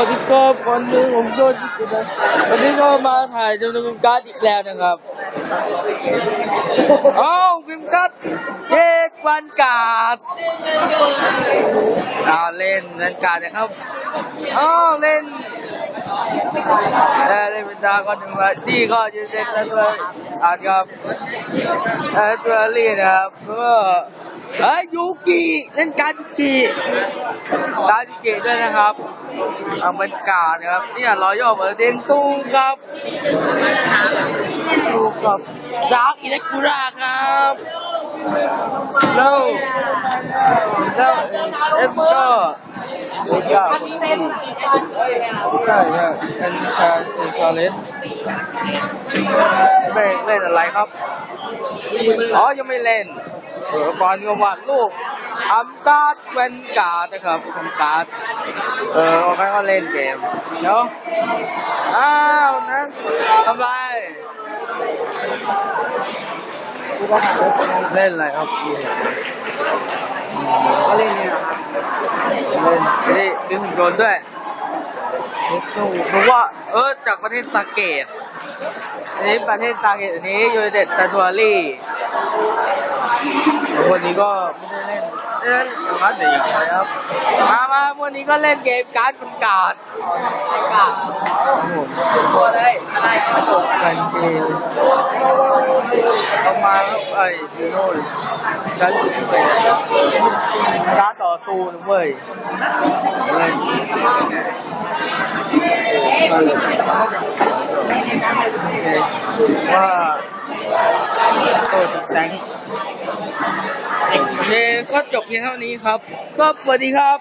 วัสดีครับวันนี้ผมโดนจิตนะวันนี้ก็มาถ่ายจำนวนการ์ดอีกแล้วนะครับอ้าวพิมพ์การ์ดเย้วันการ์ดอ่าเล่นเล่นการ์ดนะครับอ้าวเล่นเออเล่นเป็นดาวก็หนึ่งว่าที่ก็จะเล่นตัวยอ่านครับเออตัวลี่นะครับแล้วก็ เอ้ยยูกิเล่นการ์ดยูกิการ์ดยูกิด้วยนะครับเอาเป็นกาดนะครับเนี่ยรอยย่อเบอร์เดนสู้ครับสู้กับดาร์กอิเล็กคูราครับแล้วแล้วเอ็มก็เอ็มก็คนที่ใช่ใช่เอ็นชาเอ็นชาเลนไม่เล่นอะไรครับอ๋อยังไม่เล่น เออบอลก็วาดรูปทำการ์ดเป็นการ์ดนะครับทำการ์ดเออโอเคก็เล่นเกมเดี๋ยวอ้าวนะทำไรเล่นอะไรครับก็เล่นเนี่ยครับเล่นไม่ได้มีหุ่นยนต์ด้วยผมว่าเออจากประเทศสาเกต อันนี้ประเทศสาเกตอันนี้ยูไนเต็ดซาทัวรี่วันนี้ก็ไม่ได้เล่นเล่นอย่างนั้นเดี๋ยวอย่างไรครับมามาวันนี้ก็เล่นเกมการ์ดเป็นการ์ดกับครับผมตัวเลยอะไรครับผมกันเกมเอามาแล้วไอ้ดูโน่นการ์ดเป็นการ์ดต่อสู้นะเว้ยเล่นก็เลยโอเค ว่าโอ้ติดแตงโอเคก็จบเพียงเท่านี้ครับ ก็สวัสดีครับ